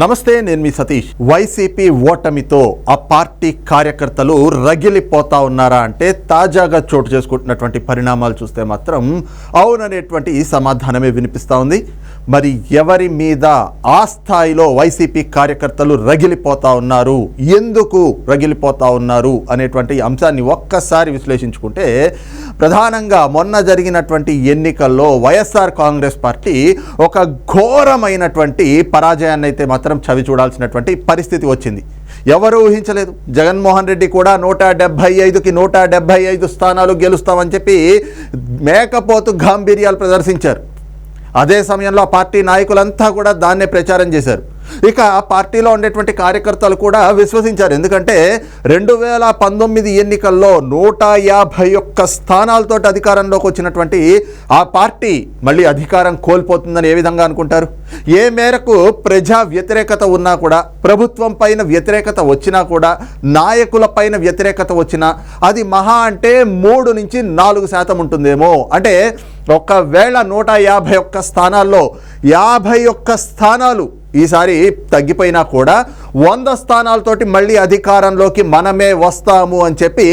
నమస్తే నేను మీ సతీష్. వైసీపీ ఓటమితో ఆ పార్టీ కార్యకర్తలు రగిలిపోతా ఉన్నారా అంటే తాజాగా చోటు చేసుకుంటున్నటువంటి పరిణామాలు చూస్తే మాత్రం అవుననేటువంటి సమాధానమే వినిపిస్తూ ఉంది. మరి ఎవరి మీద ఆ స్థాయిలో వైసీపీ కార్యకర్తలు రగిలిపోతా ఉన్నారు ఎందుకు రగిలిపోతా ఉన్నారు అనేటువంటి అంశాన్ని ఒక్కసారి విశ్లేషించుకుంటే ప్రధానంగా మొన్న జరిగినటువంటి ఎన్నికల్లో వైఎస్ఆర్ కాంగ్రెస్ పార్టీ ఒక ఘోరమైనటువంటి పరాజయాన్ని అయితే మాత్రం చవి చూడాల్సినటువంటి పరిస్థితి వచ్చింది. ఎవరు ఊహించలేదు. జగన్మోహన్ రెడ్డి కూడా నూట డెబ్భై ఐదుకి నూట డెబ్భై ఐదు స్థానాలు గెలుస్తామని చెప్పి మేకపోతు గాంభీర్యాలు ప్రదర్శించారు. అదే సమయంలో ఆ పార్టీ నాయకులంతా కూడా దాన్నే ప్రచారం చేశారు. ఇక ఆ పార్టీలో ఉండేటువంటి కార్యకర్తలు కూడా విశ్వసించారు. ఎందుకంటే రెండు వేల పంతొమ్మిది ఎన్నికల్లో నూట యాభై ఒక్క స్థానాలతో అధికారంలోకి వచ్చినటువంటి ఆ పార్టీ మళ్ళీ అధికారం కోల్పోతుందని ఏ విధంగా అనుకుంటారు? ఏ మేరకు ప్రజా వ్యతిరేకత ఉన్నా కూడా ప్రభుత్వం పైన వ్యతిరేకత వచ్చినా కూడా నాయకుల పైన వ్యతిరేకత వచ్చినా అది మహా అంటే మూడు నుంచి నాలుగు శాతం ఉంటుందేమో. అంటే ఒకవేళ నూట యాభై ఒక్క స్థానాల్లో యాభై ఒక్క స్థానాలు ఈసారి తగ్గిపోయినా కూడా వంద స్థానాలతోటి మళ్ళీ అధికారంలోకి మనమే వస్తాము అని చెప్పి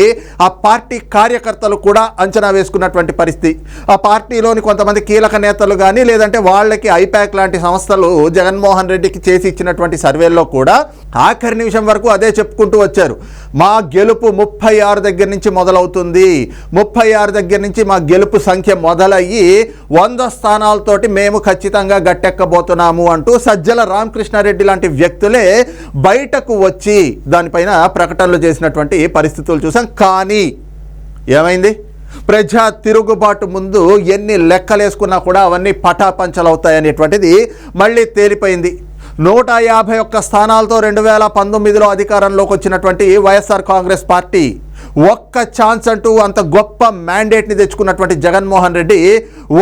ఆ పార్టీ కార్యకర్తలు కూడా అంచనా వేసుకున్నటువంటి పరిస్థితి. ఆ పార్టీలోని కొంతమంది కీలక నేతలు కానీ లేదంటే వాళ్ళకి ఐపాక్ లాంటి సంస్థలు జగన్మోహన్ రెడ్డికి చేసి ఇచ్చినటువంటి సర్వేల్లో కూడా ఆఖరి నిమిషం వరకు అదే చెప్పుకుంటూ వచ్చారు. మా గెలుపు ముప్పై ఆరు దగ్గర నుంచి మొదలవుతుంది. ముప్పై ఆరు దగ్గర నుంచి మా గెలుపు సంఖ్య మొదలయ్యి వంద స్థానాలతోటి మేము ఖచ్చితంగా గట్టెక్కబోతున్నాము అంటూ సజ్జల రామకృష్ణారెడ్డి లాంటి వ్యక్తులే బయటకు వచ్చి దానిపైన ప్రకటనలు చేసినటువంటి పరిస్థితులు చూసాం. కానీ ఏమైంది? ప్రజా తిరుగుబాటు ముందు ఎన్ని లెక్కలేసుకున్నా కూడా అవన్నీ పటాపంచలవుతాయనేటువంటిది మళ్ళీ తేలిపోయింది. నూట యాభై ఒక్క స్థానాలతో రెండు వేల పంతొమ్మిదిలో అధికారంలోకి వచ్చినటువంటి వైఎస్ఆర్ కాంగ్రెస్ పార్టీ ఒక్క ఛాన్స్ అంటూ అంత గొప్ప మ్యాండేట్ని తెచ్చుకున్నటువంటి జగన్మోహన్ రెడ్డి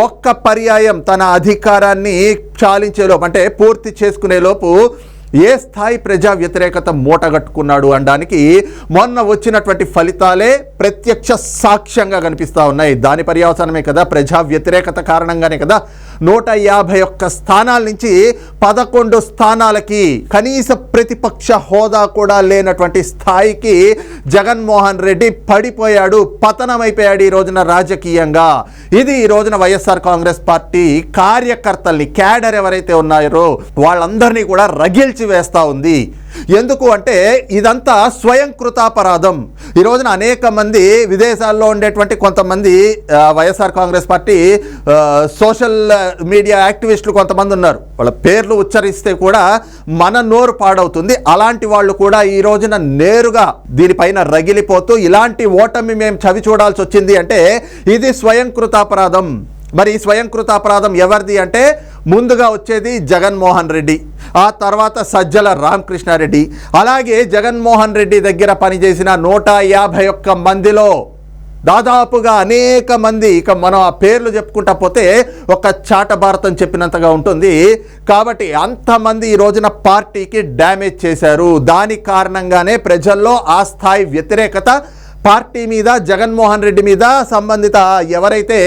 ఒక్క పర్యాయం తన అధికారాన్ని చాలించేలోపు అంటే పూర్తి చేసుకునేలోపు ఏ స్థాయి ప్రజా వ్యతిరేకత మూటగట్టుకున్నాడు అనడానికి మొన్న వచ్చినటువంటి ఫలితాలే ప్రత్యక్ష సాక్ష్యంగా కనిపిస్తూ ఉన్నాయి. దాని పర్యవసానమే కదా ప్రజా వ్యతిరేకత కారణంగానే కదా నూట యాభై ఒక్క స్థానాల నుంచి పదకొండు స్థానాలకి కనీస ప్రతిపక్ష హోదా కూడా లేనటువంటి స్థాయికి జగన్మోహన్ రెడ్డి పడిపోయాడు పతనమైపోయాడు ఈ రోజున రాజకీయంగా. ఇది ఈ రోజున వైఎస్ఆర్ కాంగ్రెస్ పార్టీ కార్యకర్తల్ని క్యాడర్ ఎవరైతే ఉన్నారో వాళ్ళందరినీ కూడా రగిల్చి వేస్తూ ఉంది. ఎందుకు అంటే ఇదంతా స్వయం కృతాపరాధం. ఈ రోజున అనేక మంది విదేశాల్లో ఉండేటువంటి కొంతమంది YSR Congress party social media యాక్టివిస్టులు కొంతమంది ఉన్నారు. వాళ్ళ పేర్లు ఉచ్చరిస్తే కూడా మన నోరు పాడవుతుంది. అలాంటి వాళ్ళు కూడా ఈ రోజున నేరుగా దీనిపైన రగిలిపోతూ ఇలాంటి ఓటమి మేము చవి చూడాల్సి వచ్చింది అంటే ఇది స్వయం కృతాపరాధం. మరి ఈ స్వయంకృత ఎవరిది అంటే ముందుగా వచ్చేది జగన్మోహన్ రెడ్డి. ఆ తర్వాత సజ్జల రామకృష్ణారెడ్డి అలాగే జగన్మోహన్ రెడ్డి దగ్గర పనిచేసిన నూట యాభై ఒక్క మందిలో దాదాపుగా అనేక మంది ఇక మనం ఆ పేర్లు చెప్పుకుంటా పోతే ఒక చాట భారతం చెప్పినంతగా ఉంటుంది. కాబట్టి అంతమంది ఈ రోజున పార్టీకి డ్యామేజ్ చేశారు. దాని కారణంగానే ప్రజల్లో ఆ స్థాయి వ్యతిరేకత పార్టీ మీద జగన్మోహన్ రెడ్డి మీద సంబంధిత ఎవరైతే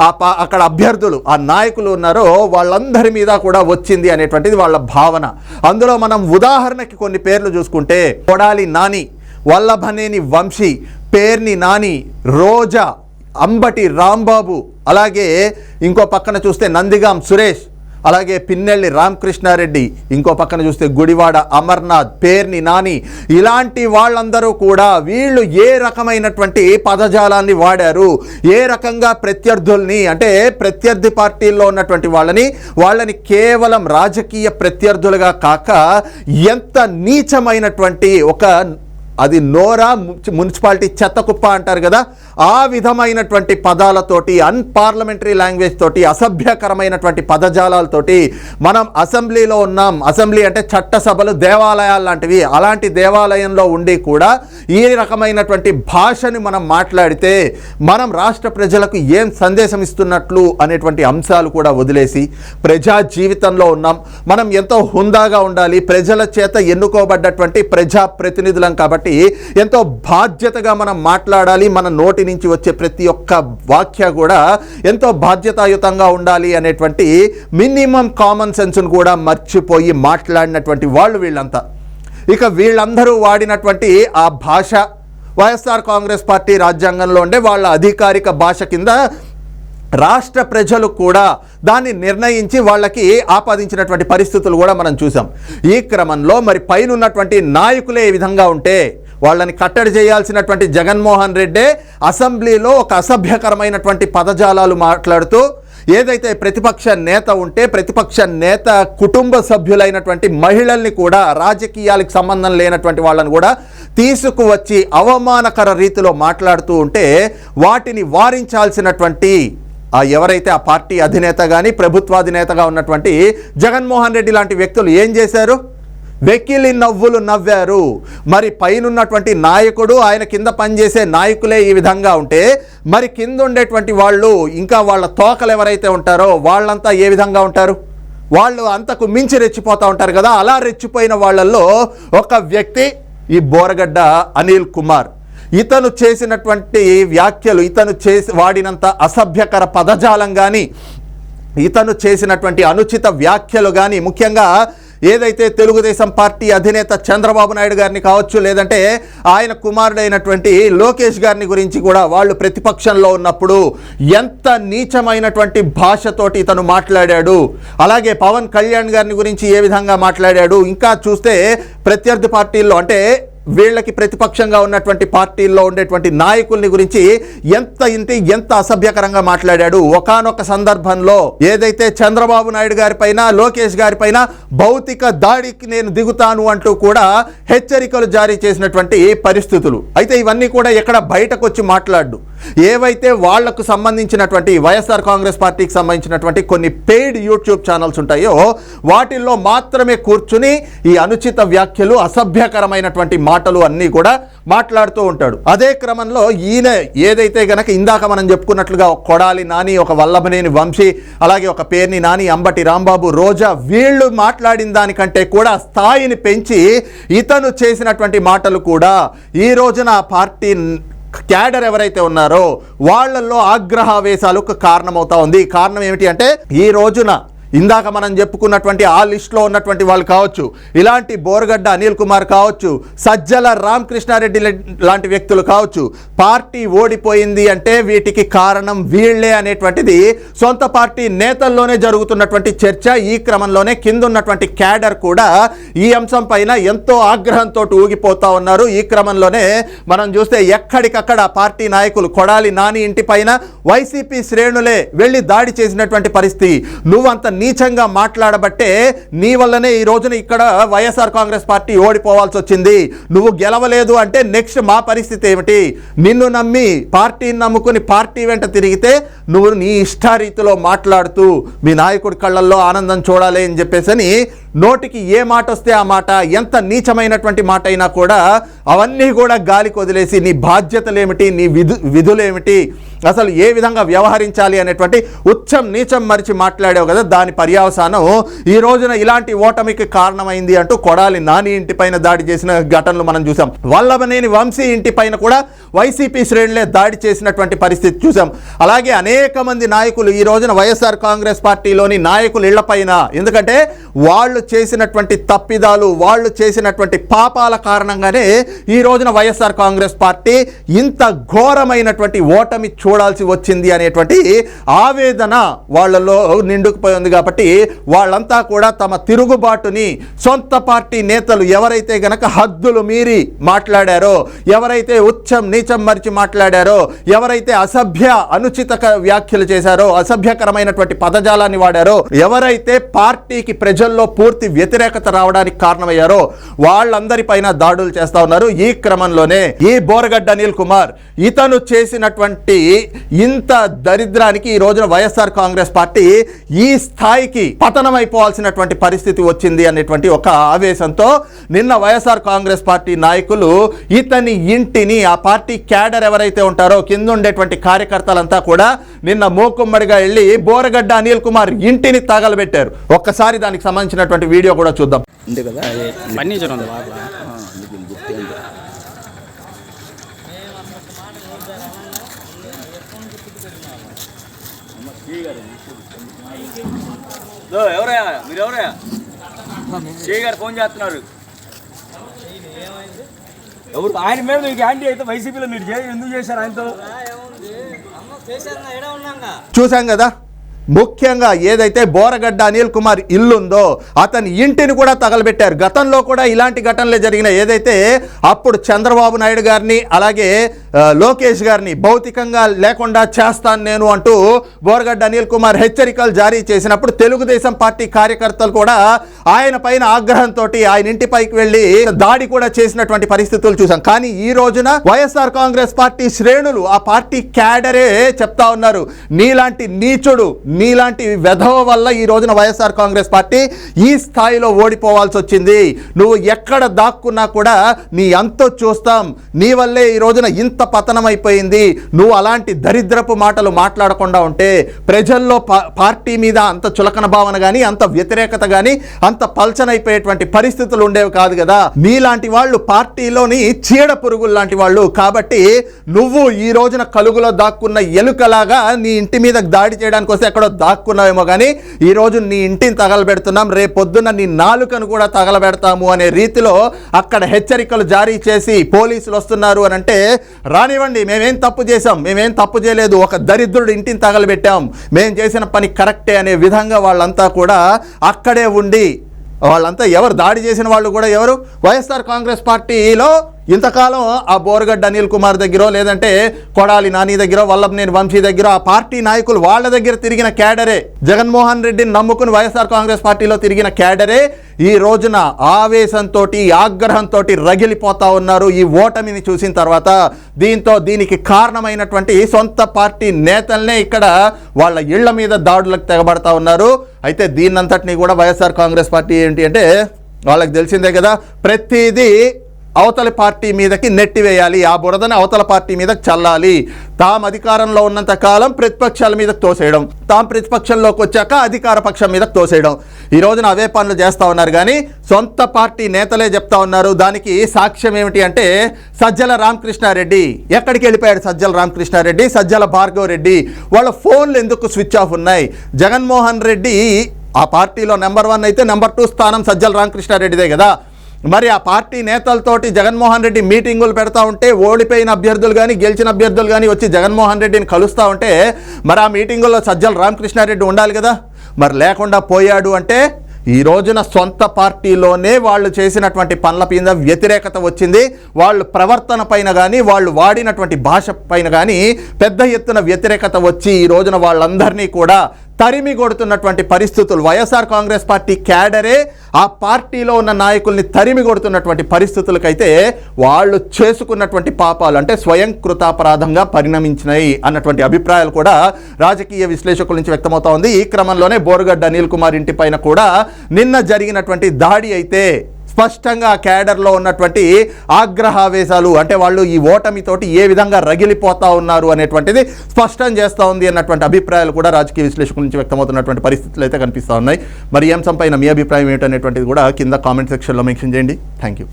ఆ పా అక్కడ అభ్యర్థులు ఆ నాయకులు ఉన్నారో వాళ్ళందరి మీద కూడా వచ్చింది అనేటువంటిది వాళ్ళ భావన. అందులో మనం ఉదాహరణకి కొన్ని పేర్లు చూసుకుంటే కొడాలి నాని వల్లభనేని వంశీ పేర్ని నాని రోజా అంబటి రాంబాబు అలాగే ఇంకో పక్కన చూస్తే నందిగాం సురేష్ అలాగే పిన్నెల్లి రామకృష్ణారెడ్డి ఇంకో పక్కన చూస్తే గుడివాడ అమర్నాథ్ పేర్ని నాని ఇలాంటి వాళ్ళందరూ కూడా వీళ్ళు ఏ రకమైనటువంటి పదజాలాన్ని వాడారు ఏ రకంగా ప్రత్యర్థుల్ని అంటే ప్రత్యర్థి పార్టీల్లో ఉన్నటువంటి వాళ్ళని వాళ్ళని కేవలం రాజకీయ ప్రత్యర్థులుగా కాక ఎంత నీచమైనటువంటి ఒక అది నోరా మున్సిపాలిటీ చెత్త కుప్ప అంటారు కదా ఆ విధమైనటువంటి పదాలతోటి అన్పార్లమెంటరీ లాంగ్వేజ్ తోటి అసభ్యకరమైనటువంటి పదజాలాలతోటి మనం అసెంబ్లీలో ఉన్నాం. అసెంబ్లీ అంటే చట్టసభలు దేవాలయాలు లాంటివి. అలాంటి దేవాలయంలో ఉండి కూడా ఈ రకమైనటువంటి భాషని మనం మాట్లాడితే మనం రాష్ట్ర ప్రజలకు ఏం సందేశం ఇస్తున్నట్లు అనేటువంటి అంశాలు కూడా వదిలేసి ప్రజా జీవితంలో ఉన్నాం. మనం ఎంతో హుందాగా ఉండాలి. ప్రజల చేత ఎన్నుకోబడ్డటువంటి ప్రజా ప్రతినిధులం కాబట్టి కాబట్టి ఎంతో బాధ్యతగా మనం మాట్లాడాలి. మన నోటి నుంచి వచ్చే ప్రతి ఒక్క వాక్య కూడా ఎంతో బాధ్యతాయుతంగా ఉండాలి అనేటువంటి మినిమం కామన్ సెన్స్ను కూడా మర్చిపోయి మాట్లాడినటువంటి వాళ్ళు వీళ్ళంతా. ఇక వీళ్ళందరూ వాడినటువంటి ఆ భాష వైఎస్ఆర్ కాంగ్రెస్ పార్టీ రాజ్యాంగంలో ఉండే వాళ్ళ అధికారిక భాష కింద రాష్ట్ర ప్రజలు కూడా దాన్ని నిర్ణయించి వాళ్ళకి ఆపాదించినటువంటి పరిస్థితులు కూడా మనం చూసాం. ఈ క్రమంలో మరి పైన ఉన్నటువంటి నాయకులే ఈ విధంగా ఉంటే వాళ్ళని కట్టడి చేయాల్సినటువంటి జగన్మోహన్ రెడ్డే అసెంబ్లీలో ఒక అసభ్యకరమైనటువంటి పదజాలాలు మాట్లాడుతూ ఏదైతే ప్రతిపక్ష నేత ఉంటే ప్రతిపక్ష నేత కుటుంబ సభ్యులైనటువంటి మహిళల్ని కూడా రాజకీయాలకు సంబంధం లేనటువంటి వాళ్ళని కూడా తీసుకువచ్చి అవమానకర రీతిలో మాట్లాడుతూ ఉంటే వాటిని వారించాల్సినటువంటి ఆ ఎవరైతే ఆ పార్టీ అధినేత కానీ ప్రభుత్వాధినేతగా ఉన్నటువంటి జగన్మోహన్ రెడ్డి లాంటి వ్యక్తులు ఏం చేశారు? వెకిలి నవ్వులు నవ్వారు. మరి పైనున్నటువంటి నాయకుడు ఆయన కింద పనిచేసే నాయకులే ఈ విధంగా ఉంటే మరి కింద ఉండేటువంటి వాళ్ళు ఇంకా వాళ్ళ తోకలు ఎవరైతే ఉంటారో వాళ్ళంతా ఏ విధంగా ఉంటారు? వాళ్ళు అంతకు మించి రెచ్చిపోతూ ఉంటారు కదా. అలా రెచ్చిపోయిన వాళ్ళల్లో ఒక వ్యక్తి ఈ బోరగడ్డ అనిల్ కుమార్. ఇతను చేసినటువంటి వ్యాఖ్యలు ఇతను చేసి వాడినంత అసభ్యకర పదజాలం కానీ ఇతను చేసినటువంటి అనుచిత వ్యాఖ్యలు కానీ ముఖ్యంగా ఏదైతే తెలుగుదేశం పార్టీ అధినేత చంద్రబాబు నాయుడు గారిని కావచ్చు లేదంటే ఆయన కుమారుడైనటువంటి లోకేష్ గారిని గురించి కూడా వాళ్ళు ప్రతిపక్షంలో ఉన్నప్పుడు ఎంత నీచమైనటువంటి భాషతోటి ఇతను మాట్లాడాడు. అలాగే పవన్ కళ్యాణ్ గారిని గురించి ఏ విధంగా మాట్లాడాడు. ఇంకా చూస్తే ప్రత్యర్థి పార్టీల్లో అంటే వీళ్ళకి ప్రతిపక్షంగా ఉన్నటువంటి పార్టీల్లో ఉండేటువంటి నాయకుల్ని గురించి ఎంత ఇంత ఎంత అసభ్యకరంగా మాట్లాడాడు. ఒకానొక సందర్భంలో ఏదైతే చంద్రబాబు నాయుడు గారిపైన లోకేష్ గారిపైన భౌతిక దాడికి నేను దిగుతాను అంటూ కూడా హెచ్చరికలు జారీ చేసినటువంటి పరిస్థితులు. అయితే ఇవన్నీ కూడా ఎక్కడ బయటకు వచ్చి మాట్లాడు ఏవైతే వాళ్ళకు సంబంధించినటువంటి వైఎస్ఆర్ కాంగ్రెస్ పార్టీకి సంబంధించినటువంటి కొన్ని పెయిడ్ యూట్యూబ్ ఛానల్స్ ఉంటాయో వాటిల్లో మాత్రమే కూర్చుని ఈ అనుచిత వ్యాఖ్యలు అసభ్యకరమైనటువంటి మాటలు అన్నీ కూడా మాట్లాడుతూ ఉంటాడు. అదే క్రమంలో ఈయన ఏదైతే గనక ఇందాక మనం చెప్పుకున్నట్లుగా ఒక కొడాలి నాని ఒక వల్లభనేని వంశీ అలాగే ఒక పేర్ని నాని అంబటి రాంబాబు రోజా వీళ్ళు మాట్లాడిన దానికంటే కూడా స్థాయిని పెంచి ఇతను చేసినటువంటి మాటలు కూడా ఈ రోజున ఆ పార్టీ క్యాడర్ ఎవరైతే ఉన్నారో వాళ్ళల్లో ఆగ్రహావేశాలకు కారణమవుతా ఉంది. కారణం ఏమిటి అంటే ఈ రోజున ఇందాక మనం చెప్పుకున్నటువంటి ఆ లిస్టులో ఉన్నటువంటి వాళ్ళు కావచ్చు ఇలాంటి బోరగడ్డ అనిల్ కుమార్ కావచ్చు సజ్జల రామకృష్ణారెడ్డి లాంటి వ్యక్తులు కావచ్చు పార్టీ ఓడిపోయింది అంటే వీటికి కారణం వీళ్ళే అనేటువంటిది సొంత పార్టీ నేతల్లోనే జరుగుతున్నటువంటి చర్చ ఈ క్రమంలోనే కింద ఉన్నటువంటి క్యాడర్ కూడా ఈ అంశం పైన ఎంతో ఆగ్రహంతో ఊగిపోతా ఉన్నారు. ఈ క్రమంలోనే మనం చూస్తే ఎక్కడికక్కడ పార్టీ నాయకులు కొడాలి నాని ఇంటి పైన వైసీపీ శ్రేణులే వెళ్ళి దాడి చేసినటువంటి పరిస్థితి. నువ్వంత నీచంగా మాట్లాడబట్టే నీ వల్లనే ఈ రోజున ఇక్కడ వైఎస్ఆర్ కాంగ్రెస్ పార్టీ ఓడిపోవాల్సి వచ్చింది నువ్వు గెలవలేదు అంటే నెక్స్ట్ మా పరిస్థితి ఏమిటి? నిన్ను నమ్మి పార్టీని నమ్ముకుని పార్టీ వెంట తిరిగితే నువ్వు నీ ఇష్టారీతిలో మాట్లాడుతూ మీ నాయకుడి కళ్ళల్లో ఆనందం చూడాలి అని చెప్పేసి అని నోటికి ఏ మాట వస్తే ఆ మాట ఎంత నీచమైనటువంటి మాట అయినా కూడా అవన్నీ కూడా గాలికి వదిలేసి నీ బాధ్యతలేమిటి నీ విధు విధులేమిటి అసలు ఏ విధంగా వ్యవహరించాలి అనేటువంటి ఉచ్చం నీచం మరిచి మాట్లాడావు కదా దాని పర్యావసానం ఈ రోజున ఇలాంటి ఓటమికి కారణమైంది అంటూ కొడాలి నాని ఇంటి పైన దాడి చేసిన ఘటనలు మనం చూసాం. వల్లభనేని వంశీ ఇంటి పైన కూడా వైసీపీ శ్రేణులే దాడి చేసినటువంటి పరిస్థితి చూసాం. అలాగే అనేక మంది నాయకులు ఈ రోజున వైఎస్ఆర్ కాంగ్రెస్ పార్టీలోని నాయకులు ఇళ్ళపైన ఎందుకంటే వాళ్ళు చేసినటువంటి తప్పిదాలు వాళ్ళు చేసినటువంటి పాపాల కారణంగానే ఈ రోజున వైఎస్ఆర్ కాంగ్రెస్ పార్టీ ఇంత ఘోరమైనటువంటి ఓటమి చూడాల్సి వచ్చింది అనేటువంటి ఆవేదన వాళ్ళలో నిండుకుపోయింది కాబట్టి వాళ్ళంతా కూడా తమ తిరుగుబాటుని సొంత పార్టీ నేతలు ఎవరైతే గనక హద్దులు మీరి మాట్లాడారో ఎవరైతే ఉచ్చం నీచం మరిచి మాట్లాడారో ఎవరైతే అసభ్య అనుచిత వ్యాఖ్యలు చేశారో అసభ్యకరమైనటువంటి పదజాలాన్ని వాడారో ఎవరైతే పార్టీకి ప్రజల్లో పూర్తి వ్యతిరేకత రావడానికి కారణమయ్యారో వాళ్ళందరిపైన దాడులు చేస్తా ఉన్నారు. ఈ క్రమంలోనే ఈ బోరగడ్డ అనిల్ కుమార్ ఇతను చేసినటువంటి ఇంత దరిద్రానికి ఈ రోజున వైఎస్ఆర్ కాంగ్రెస్ పార్టీ ఈ స్థాయికి పతనమైపోవాల్సినటువంటి పరిస్థితి వచ్చింది అనేటువంటి ఒక ఆవేశంతో నిన్న వైఎస్ఆర్ కాంగ్రెస్ పార్టీ నాయకులు ఇతని ఇంటిని ఆ పార్టీ క్యాడర్ ఎవరైతే ఉంటారో కింద ఉండేటువంటి కార్యకర్తలంతా కూడా నిన్న మూకుమ్మడిగా వెళ్ళి బోరగడ్డ అనిల్ కుమార్ ఇంటిని తగలబెట్టారు. ఒక్కసారి దానికి సంబంధించినటువంటి ఒకటి వీడియో కూడా చూద్దాం. కదా? ఫర్నిచర్ ఉంది ఎవరయ్యా మీరు ఎవరయ్యా? చేయి గారు ఫోన్ చేస్తున్నారు. ఎవరు? ఆయన మీద మీకు యాంటీ అయితే వైసీపీలో మీరు ఎందుకు చేశారు ఆయనతో? చూసాం కదా? ముఖ్యంగా ఏదైతే బోరగడ్డ అనిల్ కుమార్ ఇల్లుందో అతని ఇంటిని కూడా తగలబెట్టారు. గతంలో కూడా ఇలాంటి ఘటనలే జరిగిన ఏదైతే అప్పుడు చంద్రబాబు నాయుడు గారిని అలాగే లోకేష్ గారిని భౌతికంగా లేకుండా చేస్తాను నేను అంటూ బోరగడ్డ అనిల్ కుమార్ హెచ్చరికలు జారీ చేసినప్పుడు తెలుగుదేశం పార్టీ కార్యకర్తలు కూడా ఆయన పైన ఆగ్రహంతో ఆయన ఇంటిపైకి వెళ్ళి దాడి కూడా చేసినటువంటి పరిస్థితులు చూసాం కానీ ఈ రోజున వైఎస్ఆర్ కాంగ్రెస్ పార్టీ శ్రేణులు ఆ పార్టీ క్యాడరే చెప్తా ఉన్నారు. నీలాంటి నీచుడు నీలాంటి వెధవ వల్ల ఈ రోజున వైఎస్ఆర్ కాంగ్రెస్ పార్టీ ఈ స్థాయిలో ఓడిపోవాల్సి వచ్చింది. నువ్వు ఎక్కడ దాక్కున్నా కూడా నీ అంతో చూస్తాం. నీ వల్లే ఈ రోజున ఇంత పతనం అయిపోయింది నువ్వు అలాంటి దరిద్రపు మాటలు మాట్లాడకుండా ఉంటే ప్రజల్లో పార్టీ మీద అంత చులకన భావన కానీ అంత వ్యతిరేకత కానీ అంత పల్చనైపోయేటువంటి పరిస్థితులు ఉండేవి కాదు కదా. నీలాంటి వాళ్ళు పార్టీలోని చీడ పురుగులు లాంటి వాళ్ళు. కాబట్టి నువ్వు ఈ రోజున కలుగులో దాక్కున్న ఎలుకలాగా నీ ఇంటి మీద దాడి చేయడానికి వస్తే ఎక్కడో దాక్కున్నావేమో కానీ ఈ రోజు నీ ఇంటిని తగలబెడుతున్నాం రేపు పొద్దున్న నీ నాలుకను కూడా తగలబెడతాము అనే రీతిలో అక్కడ హెచ్చరికలు జారీ చేసి పోలీసులు వస్తున్నారు అని అంటే రానివ్వండి మేమేం తప్పు చేసాం మేమేం తప్పు చేయలేదు ఒక దరిద్రుడు ఇంటిని తగలబెట్టాం మేము చేసిన పని కరెక్టే అనే విధంగా వాళ్ళంతా కూడా అక్కడే ఉండి వాళ్ళంతా ఎవరు దాడి చేసిన వాళ్ళు కూడా ఎవరు? వైఎస్ఆర్ కాంగ్రెస్ పార్టీలో ఇంతకాలం ఆ బోరగడ్డ అనిల్ కుమార్ దగ్గర లేదంటే కొడాలి నాని దగ్గర వల్లభనేని వంశీ దగ్గర ఆ పార్టీ నాయకులు వాళ్ళ దగ్గర తిరిగిన క్యాడరే. జగన్మోహన్ రెడ్డిని నమ్ముకుని వైఎస్ఆర్ కాంగ్రెస్ పార్టీలో తిరిగిన క్యాడరే ఈ రోజున ఆవేశంతో ఆగ్రహంతో రగిలిపోతా ఉన్నారు ఈ ఓటమిని చూసిన తర్వాత. దీంతో దీనికి కారణమైనటువంటి సొంత పార్టీ నేతల్నే ఇక్కడ వాళ్ళ ఇళ్ళ మీద దాడులకు తెగబడతా ఉన్నారు. అయితే దీన్నంతటినీ కూడా వైఎస్ఆర్ కాంగ్రెస్ పార్టీ ఏంటి అంటే వాళ్ళకి తెలిసిందే కదా ప్రతిదీ అవతల పార్టీ మీదకి నెట్టివేయాలి ఆ బురదని అవతల పార్టీ మీద చల్లాలి. తాము అధికారంలో ఉన్నంత కాలం ప్రతిపక్షాల మీద తోసేయడం. తాము ప్రతిపక్షంలోకి వచ్చాక అధికార పక్షం మీద తోసేయడం. ఈ రోజున అవే పనులు చేస్తా ఉన్నారు కానీ సొంత పార్టీ నేతలే చెప్తా ఉన్నారు. దానికి సాక్ష్యం ఏమిటి అంటే సజ్జల రామకృష్ణారెడ్డి. ఎక్కడికి వెళ్ళిపోయాడు సజ్జల రామకృష్ణారెడ్డి? సజ్జల భార్గవ్ రెడ్డి. వాళ్ళ ఫోన్లు ఎందుకు స్విచ్ ఆఫ్ ఉన్నాయి? జగన్మోహన్ రెడ్డి ఆ పార్టీలో నెంబర్ వన్ అయితే నెంబర్ టూ స్థానం సజ్జల రామకృష్ణారెడ్డిదే కదా. మరి ఆ పార్టీ నేతలతోటి జగన్మోహన్ రెడ్డి మీటింగులు పెడతా ఉంటే ఓడిపోయిన అభ్యర్థులు కానీ గెలిచిన అభ్యర్థులు కానీ వచ్చి జగన్మోహన్ రెడ్డిని కలుస్తూ ఉంటే మరి ఆ మీటింగుల్లో సజ్జల రామకృష్ణారెడ్డి ఉండాలి కదా? మరి లేకుండా పోయాడు అంటే ఈ రోజున సొంత పార్టీలోనే వాళ్ళు చేసినటువంటి పనుల మీద వ్యతిరేకత వచ్చింది. వాళ్ళు ప్రవర్తన పైన కానీ వాళ్ళు వాడినటువంటి భాష పైన కానీ పెద్ద ఎత్తున వ్యతిరేకత వచ్చి ఈ రోజున వాళ్ళందరినీ కూడా తరిమి కొడుతున్నటువంటి పరిస్థితులు. వైఎస్ఆర్ కాంగ్రెస్ పార్టీ క్యాడరే ఆ పార్టీలో ఉన్న నాయకుల్ని తరిమి కొడుతున్నటువంటి పరిస్థితులకైతే వాళ్ళు చేసుకున్నటువంటి పాపాలు అంటే స్వయం కృతాపరాధంగా పరిణమించినాయి అన్నటువంటి అభిప్రాయాలు కూడా రాజకీయ విశ్లేషకుల నుంచి వ్యక్తమవుతా ఉంది. ఈ క్రమంలోనే బోరుగడ్డ అనిల్ కుమార్ ఇంటి పైన కూడా నిన్న జరిగినటువంటి దాడి అయితే స్పష్టంగా క్యాడర్లో ఉన్నటువంటి ఆగ్రహావేశాలు అంటే వాళ్ళు ఈ ఓటమితోటి ఏ విధంగా రగిలిపోతా ఉన్నారు అనేటువంటిది స్పష్టం చేస్తూ ఉంది అన్నటువంటి అభిప్రాయాలు కూడా రాజకీయ విశ్లేషకుల నుంచి వ్యక్తమవుతున్నటువంటి పరిస్థితులు అయితే కనిపిస్తూ ఉన్నాయి. మరి ఈ అంశంపైన మీ అభిప్రాయం ఏమిటనేటువంటిది కూడా కింద కామెంట్ సెక్షన్లో మెన్షన్ చేయండి. Thank you.